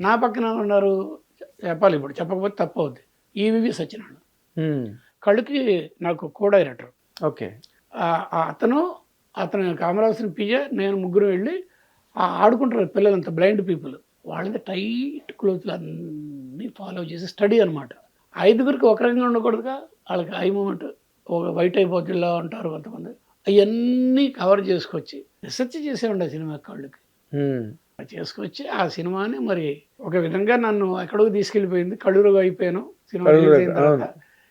నా పక్కన ఉన్నారు చెప్పాలి ఇప్పుడు చెప్పకపోతే తప్పు అవుద్ది ఈవివి సత్యనారాయణ. కళ్ళుకి నాకు కో డైరెక్టర్ ఓకే. అతను అతను కామరాసిన పియ్య నేను ముగ్గురు వెళ్ళి ఆ ఆడుకుంటారు పిల్లలంతా బ్లైండ్ పీపుల్. వాళ్ళది టైట్ క్లోత్లు అన్నీ ఫాలో చేసి స్టడీ అనమాట ఐదుగురికి ఒక రకంగా ఉండకూడదుగా వాళ్ళకి ఐ మూమెంట్ ఒక వైట్ అయిపోతుందా ఉంటారు కొంతమంది. అవన్నీ కవర్ చేసుకొచ్చి రీసెర్చ్ చేసే ఉండే సినిమా కళ్ళకి. చేసుకొచ్చి ఆ సినిమాని మరి ఒక విధంగా నన్ను ఎక్కడికి తీసుకెళ్ళిపోయింది. కళ్ళురుగు అయిపోయాను. సినిమా కళ్ళురుగు, రిలీజ్ అయిన తర్వాత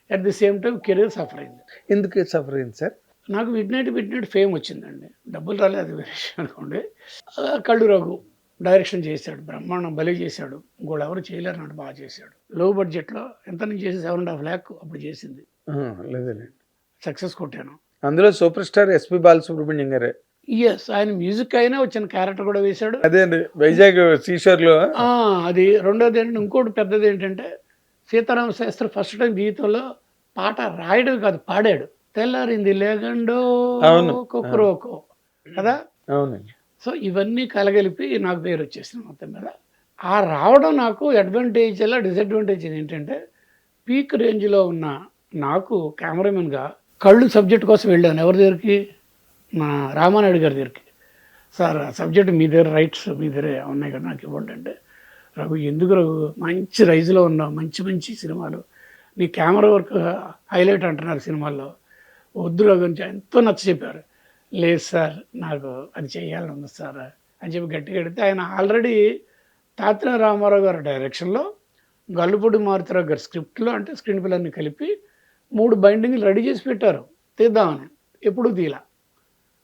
at the same time career suffer అయింది. ఎందుకు సఫర్ అయింది సార్? నాకు midnight midnight fame వచ్చిందండి. డబ్బులు రాలేదు అది వేరే విషయం అనుకోండి. కళ్ళు రఘు డైరెక్షన్ చేశాడు. బ్రహ్మాండం బలి చేశాడు. ఇంకోళ్ళు ఎవరు చేయలేరు అన్నట్టు బాగా చేశాడు. లో బడ్జెట్లో ఎంత నుంచి చేసి సెవెన్ అండ్ హాఫ్ ల్యాక్ అప్పుడు చేసింది. లేదండి సక్సెస్ కొట్టాను. అందులో సూపర్ స్టార్ ఎస్పి బాలసుబ్రహ్మణ్యం గారే. ఎస్ ఆయన మ్యూజిక్ అయినా వచ్చిన క్యారెక్టర్ కూడా వేశాడు. అదే అండి వైజాగ్ సీషోర్లో ఆ, అది రెండోది ఏంటంటే ఇంకోటి పెద్దది ఏంటంటే సీతారామ శాస్త్రి ఫస్ట్ టైం జీవితంలో పాట రాయడం కాదు పాడాడు. తెల్లారింది లేగండో అవును. కుక్కరోకో కదా? సో ఇవన్నీ కలగలిపి నాకు పేరు వచ్చేసింది మొత్తం మీద. ఆ రావడం నాకు అడ్వాంటేజ్ అలా డిసడ్వాంటేజ్ ఏంటంటే పీక్ రేంజ్లో ఉన్న నాకు కెమెరామెన్గా కళ్ళు సబ్జెక్ట్ కోసం వెళ్ళాను. ఎవరి దగ్గరికి? మా రామానాయుడు గారి దగ్గరికి. సార్ ఆ సబ్జెక్ట్ మీ దగ్గర రైట్స్ మీ దగ్గర ఉన్నాయి కదా నాకు ఇవ్వండి అంటే. రఘు ఎందుకు రఘు? మంచి రైజ్లో ఉన్నావు మంచి మంచి సినిమాలు. నీ కెమెరా వర్క్ హైలైట్ అంటున్నారు సినిమాల్లో. వద్దు రఘు అని ఎంతో నచ్చ చెప్పారు. లేదు సార్ నాకు అది చేయాలని ఉంది సార్ అని చెప్పి గట్టిగా అడిగితే ఆయన ఆల్రెడీ తాతిన రామారావు గారి డైరెక్షన్లో గల్లుపూడి మారుతిరావు గారి స్క్రిప్ట్లో అంటే స్క్రీన్ పిల్లర్ని కలిపి మూడు బైండింగ్లు రెడీ చేసి పెట్టారు. తీద్దామని. ఎప్పుడు తీలా.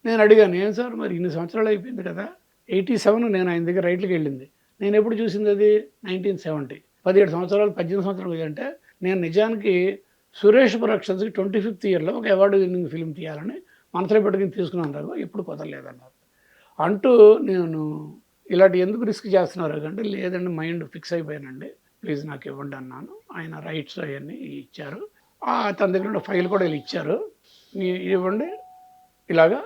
నేను అడిగాను ఏం సార్ మరి ఇన్ని సంవత్సరాలు అయిపోయింది కదా ఎయిటీ సెవెన్ నేను ఆయన దగ్గర రైట్లకి వెళ్ళింది. నేను ఎప్పుడు చూసింది అది? Nineteen seventy. పదిహేడు సంవత్సరాలు పద్దెనిమిది సంవత్సరాలు అంటే నేను నిజానికి సురేష్ ప్రొడక్షన్స్కి ట్వంటీ ఫిఫ్త్ ఇయర్లో ఒక అవార్డు విన్నింగ్ ఫిల్మ్ తీయాలని మనసులో పెట్టుకుని తీసుకున్నాను రాఘు ఎప్పుడు కుదరలేదన్నారు. అంటూ నేను ఇలాంటి ఎందుకు రిస్క్ చేస్తున్నారు అంటే లేదండి మైండ్ ఫిక్స్ అయిపోయానండి. ప్లీజ్ నాకు ఇవ్వండి అన్నాను. ఆయన రైట్స్ అవన్నీ ఇచ్చారు. తన దగ్గర ఉన్న ఫైల్ కూడా వీళ్ళు ఇచ్చారు. ఇవ్వండి ఇలాగా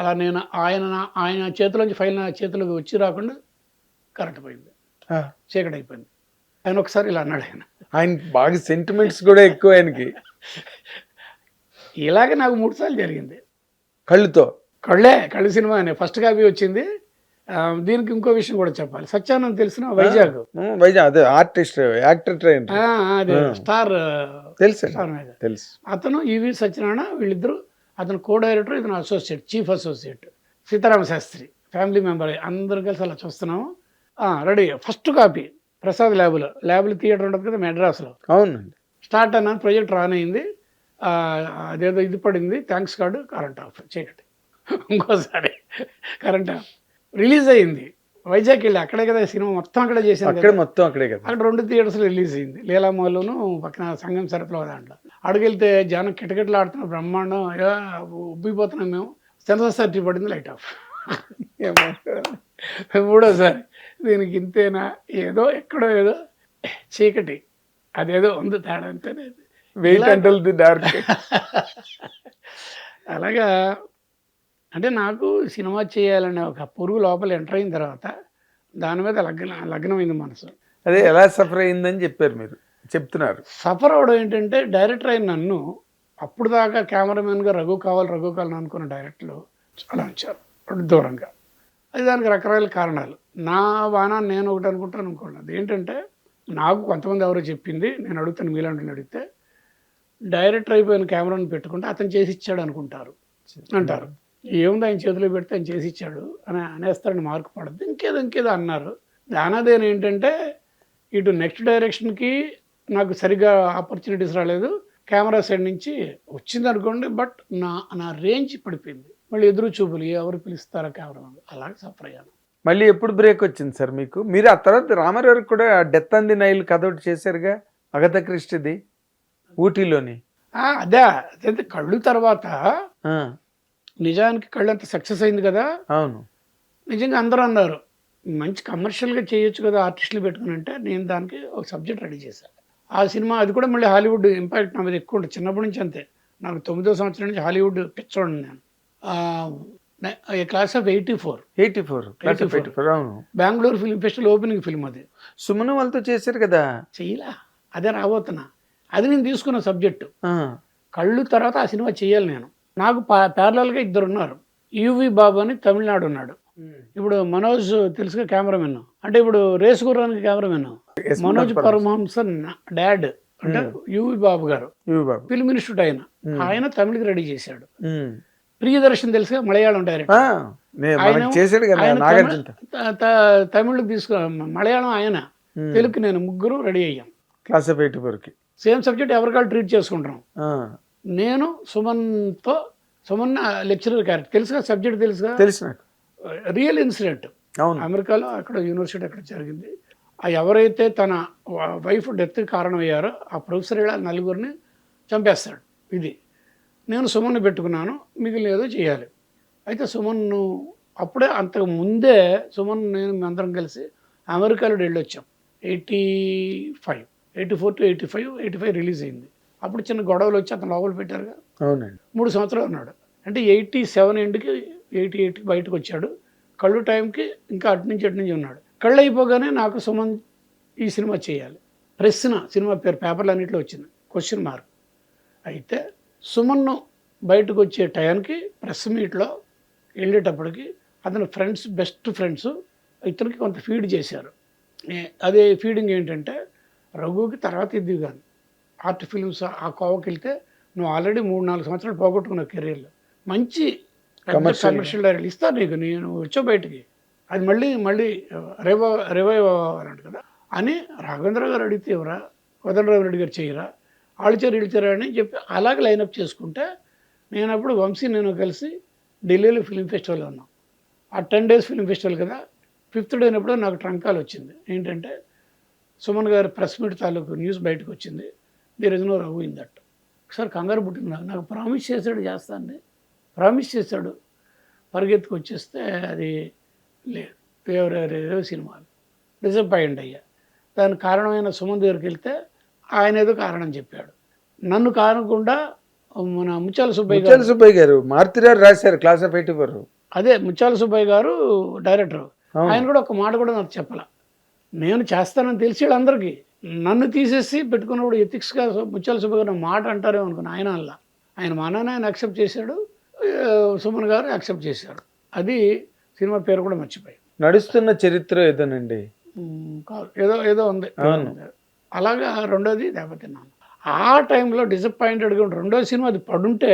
అలా నేను ఆయన ఆయన చేతిలోంచి ఫైల్ నా చేతిలోకి వచ్చి రాకుండా కరెక్ట్ పోయింది. ఆ, చీకటి అయిపోయింది ఆయన ఒకసారి ఇలా అన్నాడు ఆయన. ఆయన బాగా సెంటిమెంట్స్ కూడా ఎక్కువ ఆయనకి. ఇలాగే నాకు మూడు సార్లు జరిగింది. కళ్ళుతో. కళ్ళే కళ్ళు సినిమా అనే ఫస్ట్ కాపీ వచ్చింది. దీనికి ఇంకో విషయం కూడా చెప్పాలి. సత్యానంద్ తెలిసిన వైజాగ్. వైజాగ్ అదే ఆర్టిస్ట్ యాక్టర్ ట్రైన్ అది స్టార్ తెలుసు. తెలుసు. అతను ఈవి సత్యనారాయణ వీళ్ళిద్దరు అతను కో డైరెక్టర్ ఇతను associate chief associate Sitarama Sastry family member అందరు కలిసి అలా చూస్తున్నాము. రెడీ ఫస్ట్ కాపీ ప్రసాద్ ల్యాబ్లో ల్యాబ్లో థియేటర్ ఉంటుంది కదా మెడ్రాస్లో అవునండి. స్టార్ట్ అన్నాను ప్రాజెక్ట్ రాన్ అయింది. అదేదో ఇది పడింది. థ్యాంక్స్ కార్డు కరెంట్ ఆఫ్ చీకటి ఇంకోసారి. కరెంట్ ఆఫ్ రిలీజ్ అయింది. వైజాగ్ వెళ్ళి అక్కడే కదా సినిమా మొత్తం అక్కడే చేశాను అక్కడ మొత్తం అక్కడే కదా. అక్కడ రెండు థియేటర్స్లో రిలీజ్ అయింది. లీలామాల్లోను పక్కన సంగం సరఫలో దాంట్లో. అడుగెళ్తే జనం కిటకిటలు ఆడుతున్న బ్రహ్మాండం ఏ, ఉబ్బిపోతున్నాం మేము. సెన్సర్ సర్టి పడింది లైట్ ఆఫ్. మూడోసారి దీనికి ఇంతేనా? ఏదో ఎక్కడో ఏదో. చీకటి. అదేదో ఉంది తేడా అంతేనే. Wait until the dark. అలాగా అంటే నాకు సినిమా చేయాలనే ఒక పురుగు లోపల ఎంటర్ అయిన తర్వాత దాని మీద లగ్న లగ్నమైంది మనసు. అదే ఎలా సఫర్ అయిందని చెప్పారు మీరు. చెప్తున్నారు. సఫర్ అవడం ఏంటంటే డైరెక్టర్ అయిన నన్ను అప్పుడు దాకా కెమెరామెన్గా రఘు కావాలి రఘు కావాలని అనుకున్న డైరెక్టర్లు చాలా ఉంచారు దూరంగా. అది దానికి రకరకాల కారణాలు. నా వానా నేను ఒకటి అనుకుంటాను అనుకోండి. అది ఏంటంటే నాకు కొంతమంది ఎవరో చెప్పింది నేను అడుగుతాను మీలాంటి అడిగితే డైరెక్టర్ అయిపోయిన కెమెరాని పెట్టుకుంటే అతను చేసి ఇచ్చాడు అనుకుంటారు అంటారు. ఏముంది ఆయన చేతిలో పెడితే ఆయన చేసి ఇచ్చాడు అని అనేస్తారని మార్కు పడద్దు ఇంకేదో ఇంకేదో అన్నారు. దానాదేని ఏంటంటే ఇటు నెక్స్ట్ డైరెక్షన్కి నాకు సరిగా ఆపర్చునిటీస్ రాలేదు. కెమెరా సైడ్ నుంచి వచ్చింది అనుకోండి బట్ నా నా రేంజ్ పడిపోయింది. మళ్ళీ ఎదురు చూపులు ఎవరు పిలుస్తారా కెమెరా అలాగే సఫర్ అయ్యాను. మళ్ళీ ఎప్పుడు బ్రేక్ వచ్చింది సార్ మీకు? మీరు ఆ తర్వాత రామారావు కూడా డెత్ అంది నైల్ కథ ఒకటి చేశారుగా అగత క్రిస్టిది ఊటీలోని. అదే అదే కళ్ళు తర్వాత నిజానికి కళ్ళు అంత సక్సెస్ అయింది కదా. అవును. నిజంగా అందరూ అన్నారు మంచి కమర్షియల్గా చేయొచ్చు కదా ఆర్టిస్టులు పెట్టుకుని అంటే నేను దానికి ఒక సబ్జెక్ట్ రెడీ చేశాను ఆ సినిమా అది కూడా మళ్ళీ హాలీవుడ్ ఇంపాక్ట్ నా మీద ఎక్కువ ఉంటుంది. చిన్నప్పటి నుంచి అంతే. నాకు తొమ్మిదో సంవత్సరం నుంచి హాలీవుడ్ పిచ్చోండి నేను. Class of eighty four. Eighty four. Class of 84. Eighty four అవును. Bengaluru film festival opening film అది. సుమన్ వాళ్ళతో చేశారు కదా? చెయ్యలా. అదే రాబోతున్నా. అది నేను తీసుకున్న సబ్జెక్టు. కళ్ళు తర్వాత ఆ సినిమా చేయాలి నేను. నాకు ప్యారలల్గా ఇద్దరు ఉన్నారు యువి బాబు అని తమిళనాడు ఉన్నాడు. ఇప్పుడు మనోజ్ తెలుసుగా కెమెరామెన్. అంటే ఇప్పుడు రేసు గుర్రానికి కెమెరామెన్. మనోజ్ పరమహంస. పరమహంసన్ డాడ్ అంటే U V Babu garu. Film institute ఆయన. ఆయన తమిళకి రెడీ చేశాడు. ప్రియదర్శన్ తెలుసుగా మలయాళం డైరెక్టర్. తమిళ- తీసుకు మలయాళం ఆయన. తెలుగు నేను ముగ్గురు రెడీ అయ్యాం. క్లాస్ ఎయిటీ ఫోర్కి సేమ్ సబ్జెక్ట్ ఎవరికాళ్ళు ట్రీట్ చేసుకుంటున్నాం నేను సుమన్తో సుమన్ లెక్చరర్ క్యారెక్టర్. తెలుసుగా సబ్జెక్ట్ తెలుసుగా? తెలుసు రియల్ ఇన్సిడెంట్. అమెరికాలో అక్కడ యూనివర్సిటీ అక్కడ జరిగింది. ఎవరైతే తన వైఫ్ డెత్ కారణమయ్యారో ఆ ప్రొఫెసర్ ఇలా నలుగురిని చంపేస్తాడు. ఇది. నేను సుమన్ను పెట్టుకున్నాను మిగిలిన ఏదో చేయాలి. అయితే సుమన్ను అప్పుడే అంతకు ముందే సుమన్ నేను అందరం కలిసి అమెరికాలో వెళ్ళొచ్చాం. Eighty five eighty four to eighty five eighty five release అయింది. అప్పుడు చిన్న గొడవలు వచ్చి అతను లోపల పెట్టారుగా. అవునండి. మూడు సంవత్సరాలు ఉన్నాడు. అంటే ఎయిటీ సెవెన్ ఎండ్కి ఎయిటీ ఎయిట్కి బయటకు వచ్చాడు. కళ్ళు టైంకి ఇంకా అటు నుంచి అటు నుంచి ఉన్నాడు. కళ్ళు అయిపోగానే నాకు సుమన్ ఈ సినిమా చేయాలి. ప్రశ్న సినిమా పేరు పేపర్లు అన్నింటిలో వచ్చింది. క్వశ్చన్ మార్క్ అయితే సుమన్ను బయటకు వచ్చే టైంకి ప్రెస్ మీట్లో వెళ్ళేటప్పటికి అతని ఫ్రెండ్స్ బెస్ట్ ఫ్రెండ్స్ ఇతనికి కొంత ఫీడ్ చేశారు. అదే ఫీడింగ్ ఏంటంటే రఘుకి తర్వాత ఇది కానీ ఆర్ట్ ఫిల్మ్స్ ఆ కోవకి వెళ్తే నువ్వు ఆల్రెడీ మూడు నాలుగు సంవత్సరాలు పోగొట్టుకున్నావు కెరీర్లో. మంచి. కమర్షియల్ డైరెక్ట్ ఇస్తా నీకు. నేను వచ్చావు బయటికి. అది మళ్ళీ మళ్ళీ రివైవ్ రివైవ్ అవ్వాలంట కదా. అని రాఘవేంద్ర గారు అడిగితే ఎవరా? కోదండరావు రెడ్డి గారు చేయరా? ఆళ్ళచారు ఇళ్ళచారా అని చెప్పి అలాగే లైనప్ చేసుకుంటే నేను అప్పుడు వంశీ నేను కలిసి ఢిల్లీలో ఫిలిం ఫెస్టివల్ ఉన్నాం. ఆ టెన్ డేస్ ఫిలిం ఫెస్టివల్ కదా ఫిఫ్త్ డే అయినప్పుడు నాకు ట్రంకాల్ వచ్చింది. ఏంటంటే సుమన్ గారు ప్రెస్ మీట్ తాలూకు న్యూస్ బయటకు వచ్చింది. There is no Raghu in that ఒకసారి కంగారు పుట్టింది నాకు. నాకు ప్రామిస్ చేశాడు చేస్తాను ప్రామిస్ చేశాడు. పరిగెత్తుకు వచ్చేస్తే అది లేదు వేరే సినిమాలు. డిసప్పాయింట్ అయ్యా దానికి కారణమైన సుమన్ దగ్గరికి వెళ్తే ఆయన ఏదో కారణం చెప్పాడు. నన్ను కానకుండా మన ముత్యాల సుబ్బయ్య గారు ముత్యాల సుబ్బయ్య గారు మారుతిరారు రాశారు క్లాస్ ఆఫ్ ఎయిటీ ఫోర్ అదే ముత్యాల సుబ్బయ్య గారు డైరెక్టర్. ఆయన కూడా ఒక మాట కూడా నాకు చెప్పాల. నేను చేస్తానని తెలిసాడు అందరికీ నన్ను తీసేసి పెట్టుకున్నప్పుడు ఎథిక్స్గా ముత్యాల సుబ్బయ్య గారు మాట అంటారేమో అనుకున్నా ఆయన అలా. ఆయన మా నాన్న ఆయన యాక్సెప్ట్ చేశాడు సుమన్ గారు యాక్సెప్ట్ చేశారు అది సినిమా పేరు కూడా మర్చిపోయి నడుస్తున్న చరిత్ర ఏదోనండి? కాదు ఏదో ఏదో ఉంది. అలాగా రెండోది దెబ్బతిన్నాను ఆ టైంలో డిసప్పాయింటెడ్గా ఉండి రెండో సినిమా అది పడుంటే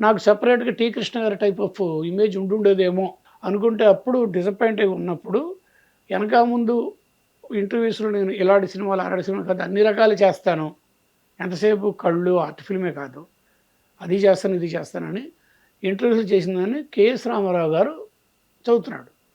నాకు సపరేట్గా టీ కృష్ణ గారి టైప్ ఆఫ్ ఇమేజ్ ఉండుండేదేమో అనుకుంటే అప్పుడు డిసప్పాయింట్ అయి ఉన్నప్పుడు వెనక ముందు ఇంటర్వ్యూస్లో నేను ఇలాంటి సినిమాలు అలాంటి సినిమాలు కాదు అన్ని రకాలు చేస్తాను. ఎంతసేపు కళ్ళు ఆర్ట్ ఫిల్మే కాదు. అది చేస్తాను ఇది చేస్తానని ఇంటర్వ్యూలు చేసిందని కేఎస్ రామారావు గారు చదువుతున్నాడు.